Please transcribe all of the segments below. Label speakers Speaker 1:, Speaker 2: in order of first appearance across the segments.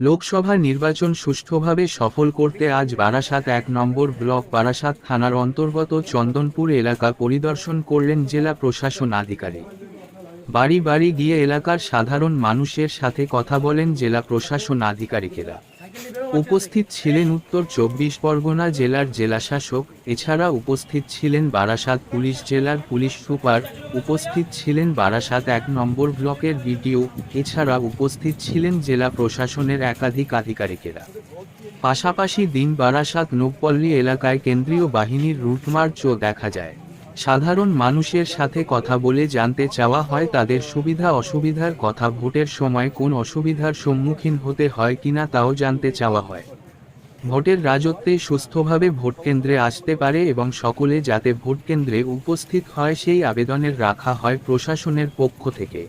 Speaker 1: লোকসভা নির্বাচন সুষ্ঠুভাবে সফল করতে আজ বারাসাত এক নম্বর ব্লক বারাসাত থানার অন্তর্গত চন্দনপুর এলাকা পরিদর্শন করলেন জেলা প্রশাসন আধিকারিক। বাড়ি বাড়ি গিয়ে এলাকার সাধারণ মানুষের সাথে কথা বলেন জেলা প্রশাসন আধিকারিকেরা। উপস্থিত ছিলেন উত্তর চব্বিশ পরগনা জেলার জেলাশাসক, এছাড়া উপস্থিত ছিলেন বারাসাত পুলিশ জেলার পুলিশ সুপার, উপস্থিত ছিলেন বারাসাত এক নম্বর ব্লকের বিডিও, এছাড়া উপস্থিত ছিলেন জেলা প্রশাসনের একাধিক আধিকারিকেরা। পাশাপাশি দিন বারাসাত নোপল্লী এলাকায় কেন্দ্রীয় বাহিনীর রুটমার্চও দেখা যায়। সাধারণ মানুষের সাথে কথা বলে জানতে চাওয়া হয় তাদের সুবিধা অসুবিধার কথা ভোটের সময় কোন অসুবিধার সম্মুখীন হতে হয় কিনা তাও জানতে চাওয়া হয়। ভোটের রাজত্বে সুস্থভাবে ভোটকেন্দ্রে আসতে পারে এবং সকলে যাতে ভোটকেন্দ্রে উপস্থিত হয় সেই আবেদনের রাখা হয় প্রশাসনের পক্ষ থেকে।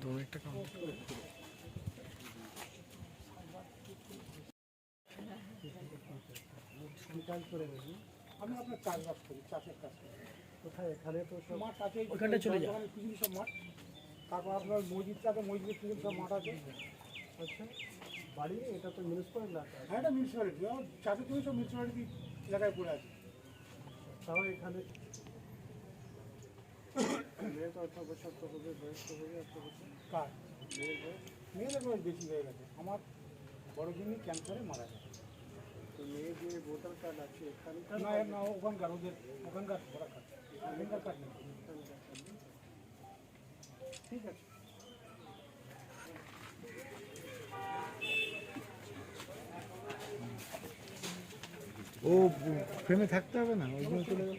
Speaker 2: দু মিনিট টাকা
Speaker 3: আমি আপনার চাষবাস করি চাষের কাজ করি। কোথায়? এখানে তো সব মাঠ আছে
Speaker 2: চলে যাও।
Speaker 3: পৃথিবী সব মাঠ। তারপর আপনার মসজিদটা আছে মসজিদের পিছনে সব মাঠ আছে। আচ্ছা। বাড়ি এটা তো মিউনিসিপ্যাল এলাকা হ্যাঁ এটা মিউনিসিপ্যালিটি চাষের জমি সব মিউনিসিপ্যালিটি এলাকায় পড়ে আছে। তাহলে এখানে। মেয়ে তো আঠারো বছর তো হবে বয়স তো হবে আঠারো বছর কার? মেয়ের বয়স? মেয়েদের বয়স বেশি হয়ে গেছে। আমার বড় জিনিস ক্যান্সারে মারা গেছে। তো মেয়ে যে ভোটার কার্ড আছে এখানকার না না ওখানকার ওদের ওখানকার ভোটার কার্ড। এখানকার কার্ড নেই এখানকার card নেই। ঠিক আছে ও ফ্রেমে থাকতে হবে না ওই জন্য চলে গেল।